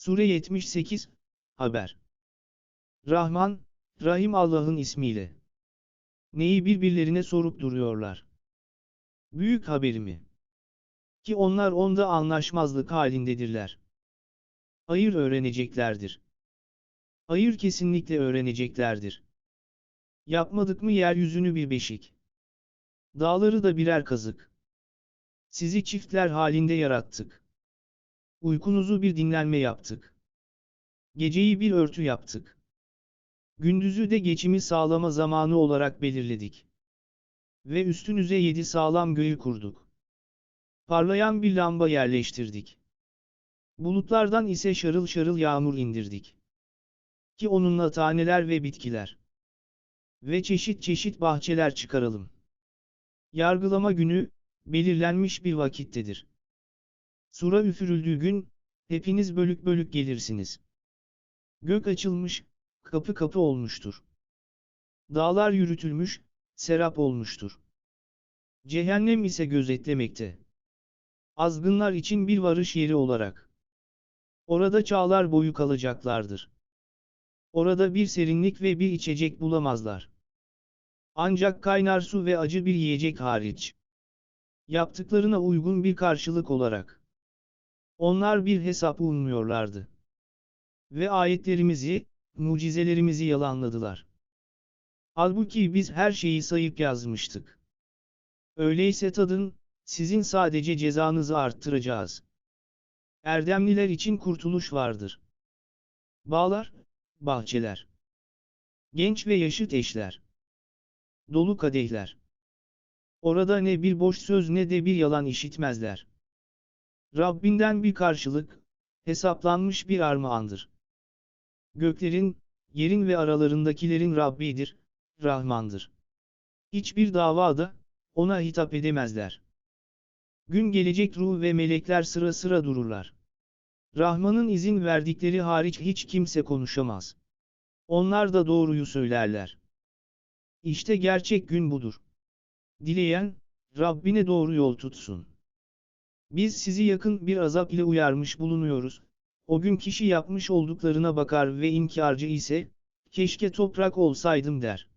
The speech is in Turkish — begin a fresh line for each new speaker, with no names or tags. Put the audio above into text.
Sure 78, Haber. Rahman, Rahim Allah'ın ismiyle. Neyi birbirlerine sorup duruyorlar? Büyük haberi? Ki onlar onda anlaşmazlık halindedirler. Hayır öğreneceklerdir. Hayır kesinlikle öğreneceklerdir. Yapmadık mı yeryüzünü bir beşik? Dağları da birer kazık. Sizi çiftler halinde yarattık. Uykunuzu bir dinlenme yaptık. Geceyi bir örtü yaptık. Gündüzü de geçimi sağlama zamanı olarak belirledik. Ve üstünüze yedi sağlam göğü kurduk. Parlayan bir lamba yerleştirdik. Bulutlardan ise şarıl şarıl yağmur indirdik. Ki onunla taneler ve bitkiler. Ve çeşit çeşit bahçeler çıkaralım. Yargılama günü, belirlenmiş bir vakittedir. Sura üfürüldüğü gün, hepiniz bölük bölük gelirsiniz. Gök açılmış, kapı kapı olmuştur. Dağlar yürütülmüş, serap olmuştur. Cehennem ise gözetlemekte. Azgınlar için bir varış yeri olarak. Orada çağlar boyu kalacaklardır. Orada bir serinlik ve bir içecek bulamazlar. Ancak kaynar su ve acı bir yiyecek hariç. Yaptıklarına uygun bir karşılık olarak. Onlar bir hesap ummuyorlardı. Ve ayetlerimizi, mucizelerimizi yalanladılar. Halbuki biz her şeyi sayıp yazmıştık. Öyleyse tadın, sizin sadece cezanızı arttıracağız. Erdemliler için kurtuluş vardır. Bağlar, bahçeler. Genç ve yaşıt eşler. Dolu kadehler. Orada ne bir boş söz ne de bir yalan işitmezler. Rabbinden bir karşılık, hesaplanmış bir armağandır. Göklerin, yerin ve aralarındakilerin Rabbidir, Rahmandır. Hiçbir davada, ona hitap edemezler. Gün gelecek ruh ve melekler sıra sıra dururlar. Rahman'ın izin verdikleri hariç hiç kimse konuşamaz. Onlar da doğruyu söylerler. İşte gerçek gün budur. Dileyen, Rabbine doğru yol tutsun. Biz sizi yakın bir azap ile uyarmış bulunuyoruz. O gün kişi yapmış olduklarına bakar ve inkarcı ise, keşke toprak olsaydım der.